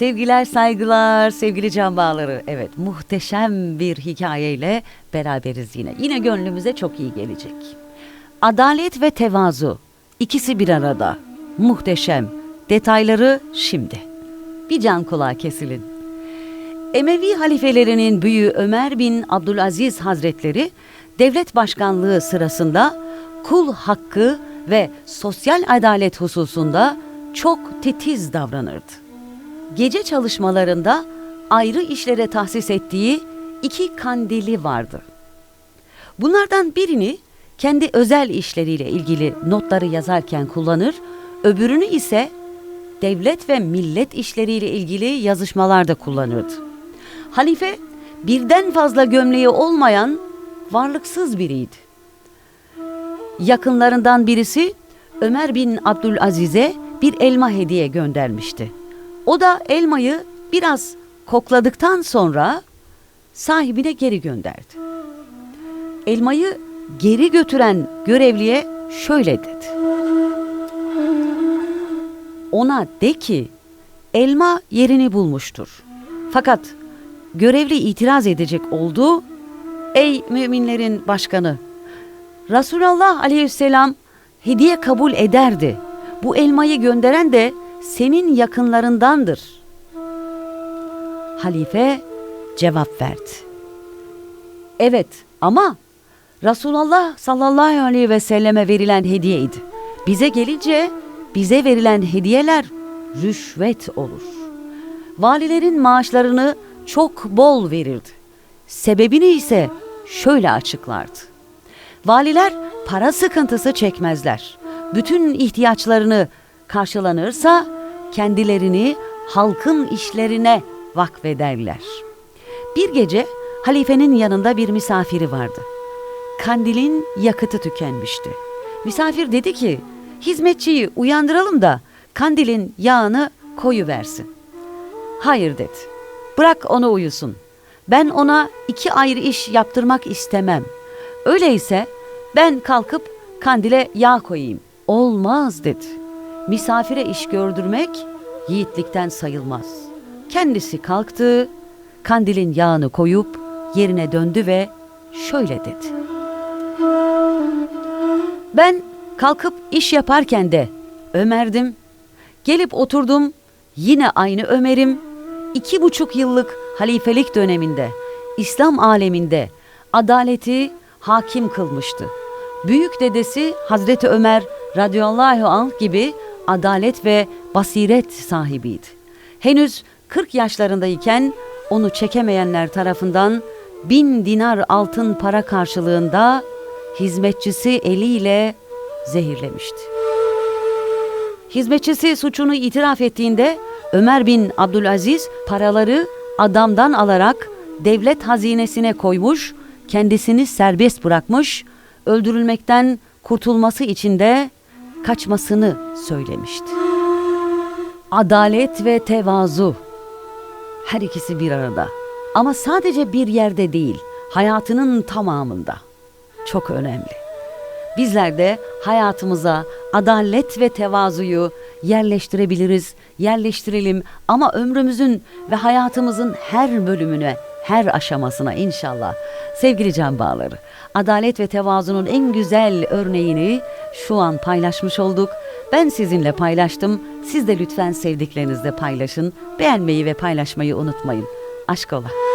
Sevgiler, saygılar, sevgili can bağları. Evet, muhteşem bir hikayeyle beraberiz yine. Yine gönlümüze çok iyi gelecek. Adalet ve tevazu. ikisi bir arada. Muhteşem. Detayları şimdi. Bir can kulağı kesilin. Emevi halifelerinin büyüğü Ömer bin Abdülaziz Hazretleri devlet başkanlığı sırasında kul hakkı ve sosyal adalet hususunda çok titiz davranırdı. Gece çalışmalarında ayrı işlere tahsis ettiği iki kandili vardı. Bunlardan birini kendi özel işleriyle ilgili notları yazarken kullanır, öbürünü ise devlet ve millet işleriyle ilgili yazışmalarda kullanırdı. Halife birden fazla gömleği olmayan varlıksız biriydi. Yakınlarından birisi Ömer bin Abdülaziz'e bir elma hediye göndermişti. O da elmayı biraz kokladıktan sonra sahibine geri gönderdi. Elmayı geri götüren görevliye şöyle dedi. Ona de ki elma yerini bulmuştur. Fakat görevli itiraz edecek oldu. Ey müminlerin başkanı Resulullah aleyhisselam hediye kabul ederdi. Bu elmayı gönderen de senin yakınlarındandır. Halife cevap verdi. Evet ama Resulullah sallallahu aleyhi ve selleme verilen hediyeydi. Bize gelince bize verilen hediyeler rüşvet olur. Valilerin maaşlarını çok bol verirdi. Sebebini ise şöyle açıklardı. Valiler para sıkıntısı çekmezler. Bütün ihtiyaçlarını karşılanırsa kendilerini halkın işlerine vakfederler. Bir gece halifenin yanında bir misafiri vardı. Kandilin yakıtı tükenmişti. Misafir dedi ki, hizmetçiyi uyandıralım da kandilin yağını koyu versin. Hayır dedi. Bırak onu uyusun. Ben ona iki ayrı iş yaptırmak istemem. Öyleyse ben kalkıp kandile yağ koyayım. Olmaz dedi. Misafire iş gördürmek yiğitlikten sayılmaz. Kendisi kalktı, kandilin yağını koyup yerine döndü ve şöyle dedi. Ben kalkıp iş yaparken de Ömer'dim. Gelip oturdum yine aynı Ömer'im. İki buçuk yıllık halifelik döneminde İslam aleminde adaleti hakim kılmıştı. Büyük dedesi Hazreti Ömer radıyallahu anh gibi adalet ve basiret sahibiydi. Henüz 40 yaşlarındayken onu çekemeyenler tarafından bin dinar altın para karşılığında hizmetçisi eliyle zehirlemişti. Hizmetçisi suçunu itiraf ettiğinde Ömer bin Abdülaziz paraları adamdan alarak devlet hazinesine koymuş, kendisini serbest bırakmış, öldürülmekten kurtulması için de kaçmasını söylemişti. Adalet ve tevazu her ikisi bir arada ama sadece bir yerde değil, hayatının tamamında. Çok önemli. Bizler de hayatımıza adalet ve tevazuyu yerleştirebiliriz, yerleştirelim ama ömrümüzün ve hayatımızın her bölümüne, her aşamasına inşallah. Sevgili can bağları, adalet ve tevazunun en güzel örneğini şu an paylaşmış olduk. Ben sizinle paylaştım. Siz de lütfen sevdiklerinizle paylaşın. Beğenmeyi ve paylaşmayı unutmayın. Aşk ola.